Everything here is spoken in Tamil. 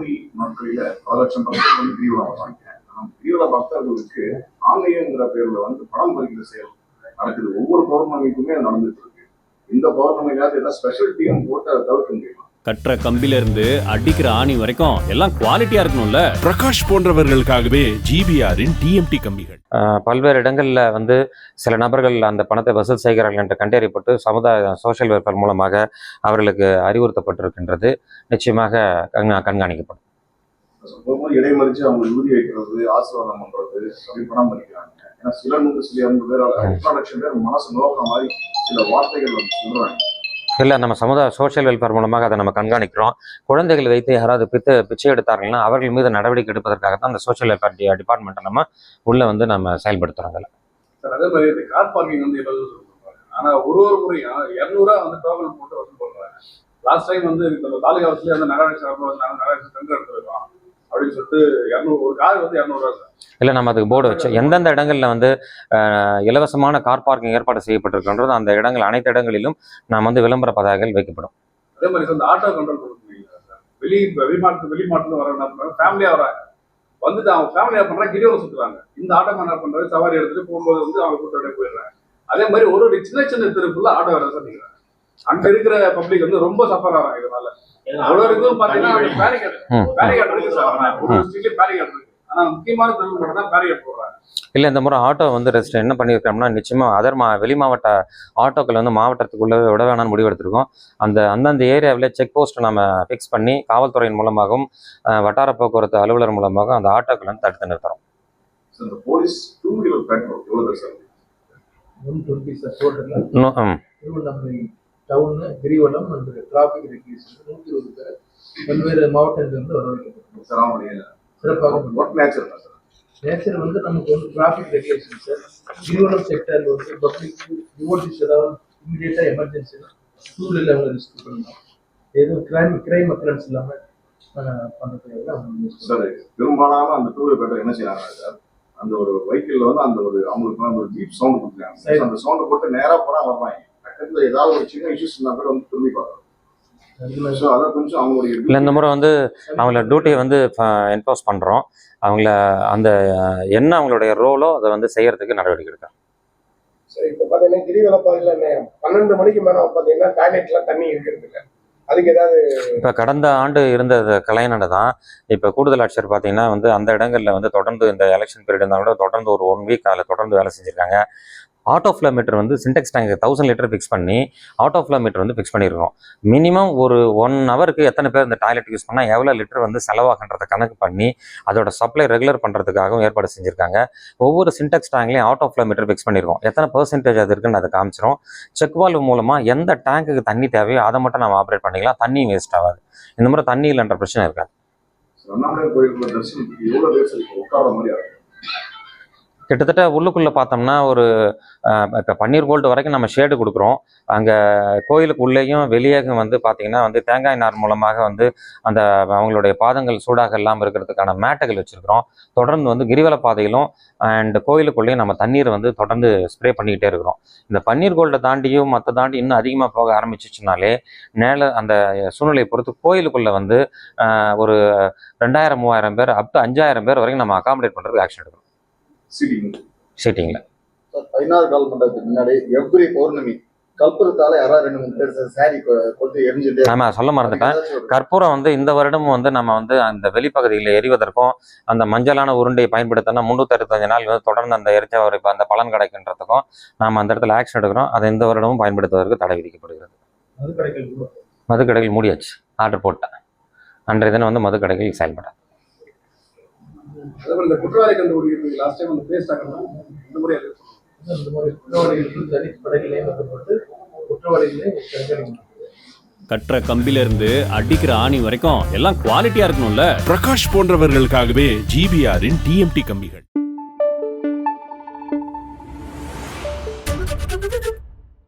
பௌர்ணமி நாட்களில பல லட்சம் பக்தர்கள் வந்து கிரிவலம் வர்றாங்க ஆனா கிரிவல பக்தர்களுக்கு ஆன்மீகங்கிற பேர்ல வந்து பணம் பறிக்கிற செயல் நடக்குது. ஒவ்வொரு பௌர்ணமிக்குமே அது நடந்துட்டு இருக்கு. இந்த பௌர்ணமிக்காவது ஏதாவது ஸ்பெஷல் டீம் போட்டு அதை தவிர்க்க முடியுமா? கட்டுற கம்பில இருந்து அடிக்கிற ஆணி வரைக்கும் எல்லாம் குவாலிட்டியா இருக்கணும்ல. பிரகாஷ் போன்றவர்களுக்காகவே ஜிபிஆரின் டிஎம்டி கம்பிகள். பல்வேறு இடங்களில் வந்து சில நபர்கள் அந்த பணத்தை வசூல் செய்கிறார்கள் என்று கண்டறியப்பட்டு சமுதாய சோஷியல் வெல்ஃபேர் மூலமாக அவர்களுக்கு அறிவுறுத்தப்பட்டிருக்கின்றது. நிச்சயமாக கண்கா- கண்காணிக்கப்படும். ஒவ்வொரு இடைமறிச்சு அவங்க உறுதி வைக்கிறது ஆசீர்வாதம் பண்றது அப்படி பணம் பறிக்கிறாங்க. ஏன்னா சில நூறு சில இரண்டு பேர் லட்சம் பேர் மனசு நோக்கிற மாதிரி சில வார்த்தைகள் வந்து சொல்றாங்க. இல்லை நம்ம சமுதாய சோஷியல் வெல்ஃபேர் மூலமாக அதை நம்ம கண்காணிக்கிறோம். குழந்தைகள் வைத்து யாராவது பித்து பிச்சை எடுத்தார்கள்னா அவர்கள் மீது நடவடிக்கை எடுப்பதற்காக தான் அந்த சோஷியல் வெல்ஃபேர் டிபார்ட்மெண்ட்டை நம்ம உள்ளே வந்து நம்ம செயல்படுத்துகிறோம் அதில். சார் அதே மாதிரி கார் பார்க்கிங் வந்து இருபது சொல்றாங்க ஒரு ஒரு முறையும் இரநூறுவா வந்து டோக்கன் போட்டு வசூல் பண்ணுறாங்க லாஸ்ட் டைம் வந்து நம்ம தாலுகா ஆஃபீஸ்ல வந்து நகராட்சி சார்பில் நகராட்சி டெண்டர் எடுத்துருக்கோம் அப்படின்னு சொல்லிட்டு இரநூறு ஒரு கார் வந்து இரநூறுவா சார். இல்லை நம்ம அதுக்கு போர்டு வச்சு எந்தெந்த இடங்களில் வந்து இலவசமான கார் பார்க்கிங் ஏற்பாடு செய்யப்பட்டிருக்கின்றதோ அந்த இடங்கள் அனைத்து இடங்களிலும் நாம் வந்து விளம்பர பதாகைகள் வைக்கப்படும். அதே மாதிரி இந்த ஆட்டோ கண்ட்ரோல் வெளி வெளிமாட்டு வெளிமாட்டுல வர என்ன பண்றாங்க? ஃபேமிலியா வராங்க வந்துட்டு அவங்க ஃபேமிலியா பண்றாங்க கிரிவலம் சுத்துறாங்க. இந்த ஆட்டோ என்ன பண்றாரு சவாரி எடுத்துட்டு போகும்போது வந்து அவங்க கூட்டோட போயிடுறாங்க. அதே மாதிரி ஒரு ஒரு சின்ன சின்ன தெருக்குள்ள ஆட்டோ வேலை சந்திக்கிறாங்க அங்க இருக்கிற பப்ளிக் வந்து ரொம்ப சஃபர் ஆகிறாங்க இதனால. அவ்வளோ இருக்கும் பாத்தீங்கன்னா பேரிகேட். பேரிகேட் இருக்கு சார் ஒரு ஸ்ட்ரீட்லயும் பேரிகேட் இருக்கு. இல்லை இந்த முறை ஆட்டோ வந்து ரெஸ்ட் என்ன பண்ணியிருக்கோம்னா நிச்சயமாக அதர் மா வெளி மாவட்ட ஆட்டோக்கள் வந்து மாவட்டத்துக்குள்ளே விட வேணாம்னு முடிவெடுத்திருக்கோம் அந்த அந்தந்த ஏரியாவில் செக் போஸ்ட் நம்ம ஃபிக்ஸ் பண்ணி காவல்துறையின் மூலமாகவும் வட்டார போக்குவரத்து அலுவலர் மூலமாகவும் அந்த ஆட்டோக்கள் வந்து தடுத்து நிறுத்துறோம். So, இந்த போலீஸ் டூ வீலர் பெட்ரோல் எவ்வளவு பேர் சார்? ஒன் டுவெண்ட்டி சார் டோட்டலாக இன்னும் ம், Tiruvannamalai town Girivalam and traffic regulation நூற்றி இருபது பேர். பல்வேறு மாவட்டங்களிலிருந்து சார் சிறப்பாக ஒர்க் நேச்சர் தான் சார். நேச்சர் வந்து நமக்கு வந்து டிராஃபிக் ரெகுலேஷன் சார் கிரிவலம் செக்டரில் வந்து பப்ளிக் டிவோட்டிஸ் ஏதாவது இமீடியட்டாக எமர்ஜென்சினா டூ வீலர் அவங்க ரிஸ்க் பண்ணலாம். எதுவும் கிரைம் கிரைம் அக்கரன்ஸ் இல்லாமல் யூஸ் சார் பெரும்பாலான அந்த டூ வீலர் பெட்ரோல் என்ன செய்யறாங்க சார்? அந்த ஒரு வெஹிக்கிள்ல வந்து அந்த ஒரு அவங்களுக்கு வந்து ஒரு ஜீப் சவுண்ட் கொடுக்குறாங்க. அந்த சவுண்ட் போட்டு நேரா போறா வருவாங்க. பக்கத்துல ஏதாவது ஒரு சின்ன இஷ்யூஸ் இருந்தா கூட வந்து திரும்பி பார்க்கணும் பண்ணுறாங்க ஸோ அதை கொஞ்சம் அவங்களுடைய இல்லை இந்த முறை வந்து அவங்கள டியூட்டியை வந்து என்போஸ் பண்ணுறோம் அவங்கள அந்த என்ன அவங்களுடைய ரோலோ அதை வந்து செய்யறதுக்கு நடவடிக்கை எடுக்கிறோம் சரி இப்போ பார்த்தீங்கன்னா கிரிவல பாதையில் பன்னெண்டு மணிக்கு மேலே பார்த்தீங்கன்னா டாய்லெட்லாம் தண்ணி இருக்கிறது இல்லை. அதுக்கு ஏதாவது இப்போ கடந்த ஆண்டு இருந்த கலைஞனோட தான் இப்போ கூடுதல் ஆட்சியர் பார்த்தீங்கன்னா வந்து அந்த இடங்களில் வந்து தொடர்ந்து இந்த எலெக்ஷன் பீரியட் இருந்தாலும் கூட தொடர்ந்து ஒரு ஒன் வீக் அதில் தொடர்ந்து வேலை செஞ்சுருக்காங்க. ஆட்டோ ஃப்ளோ மீட்டர் வந்து Sintex tank thousand litre fix பண்ணி ஆட்டோ ஃப்ளோ மீட்டர் வந்து ஃபிக்ஸ் பண்ணியிருக்கோம் மினிமம் ஒரு ஒன் ஹவருக்கு எத்தனை பேர் இந்த டாய்லெட் யூஸ் பண்ணால் எவ்வளோ லிட்டர் வந்து செலவாகன்றதை கணக்கு பண்ணி அதோட சப்ளை ரெகுலர் பண்ணுறதுக்காகவும் ஏற்பாடு செஞ்சுருக்காங்க. ஒவ்வொரு சின்டெக்ஸ் டேங்க்லையும் ஆட்டோ ஃப்ளோ மீட்டர் ஃபிக்ஸ் பண்ணியிருக்கோம் எத்தனை பர்சன்டேஜ் அது இருக்குன்னு அதை காமிச்சிரும். செக் வால்வ் மூலமாக எந்த டேங்க்குக்கு தண்ணி தேவையோ அதை மட்டும் நம்ம ஆப்ரேட் பண்ணிக்கலாம். தண்ணியும் வேஸ்ட் ஆகாது. இந்த முறை தண்ணி இல்லைன்ற பிரச்சனை இருக்காது. கிட்டத்தட்ட உள்ளுக்குள்ளே பார்த்தோம்னா ஒரு இப்போ பன்னீர் கோல்டு வரைக்கும் நம்ம ஷேடு கொடுக்குறோம். அங்கே கோயிலுக்கு உள்ளேயும் வெளியேயும் வந்து பார்த்திங்கன்னா வந்து தேங்காய் நார் மூலமாக வந்து அந்த அவங்களுடைய பாதங்கள் சூடாக இல்லாமல் இருக்கிறதுக்கான மேட்டுகள் வச்சுருக்கிறோம். தொடர்ந்து வந்து கிரிவல பாதையிலும் அண்ட் கோயிலுக்குள்ளேயும் நம்ம தண்ணீர் வந்து தொடர்ந்து ஸ்ப்ரே பண்ணிக்கிட்டே இருக்கிறோம். இந்த பன்னீர் கோல்டை தாண்டியும் மற்ற தாண்டி இன்னும் அதிகமாக போக ஆரம்பிச்சிச்சுனாலே நேர அந்த சூழ்நிலையை பொறுத்து கோயிலுக்குள்ளே வந்து ஒரு ரெண்டாயிரம் மூவாயிரம் பேர் அப் டு அஞ்சாயிரம் பேர் வரைக்கும் நம்ம அகாமடேட் பண்ணுறதுக்கு ஆக்ஷன் எடுக்கிறோம் சீட்டிங்கில் பதினாறு கால் மண்டபத்துக்கு முன்னாடி எவ்ரி பௌர்ணமி கற்பூரத்தால யாராவது ரெண்டு மூணு பேர் சாரி கொண்டு எரிஞ்சுட்டு ஆமாம் சொல்ல மறந்துட்டேன். கற்பூரம் வந்து இந்த வருடமும் வந்து நம்ம வந்து அந்த வெளிப்பகுதியில் எரிவதற்கும் அந்த மஞ்சளான உருண்டையை பயன்படுத்தினா முந்நூற்றி அறுபத்தஞ்சு நாள் வந்து தொடர்ந்து அந்த எரிச்ச ஒரு இப்போ அந்த பலன் கிடைக்கின்றதுக்கும் நாம் அந்த இடத்துல ஆக்ஷன் எடுக்கிறோம். அதை இந்த வருடமும் பயன்படுத்துவதற்கு தடை விதிக்கப்படுகிறது. மதுக்கடைகள் கூட மதுக்கடைகள் மூடியாச்சு. ஆர்டர் போட்டேன். அன்றைய தினம் வந்து மதுக்கடைகள் செயல்படாது. அதே மாதிரி இந்த குற்றவாளி கண்டுபிடிக்கிறது லாஸ்ட் டைம் அந்த பேஸ்ட் ஆகணும் இந்த முறை அது இந்த மாதிரி குற்றவாளிகளுக்கு தனி படைகளை வைக்கப்பட்டு குற்றவாளிகளை கண்காணிக்கணும் கட்டுற கம்பில இருந்து அடிக்கிற ஆணி வரைக்கும் எல்லாம் குவாலிட்டியா இருக்கணும்ல? பிரகாஷ் போன்றவர்களுக்காகவே ஜிபிஆரின் டிஎம்டி கம்பிகள்.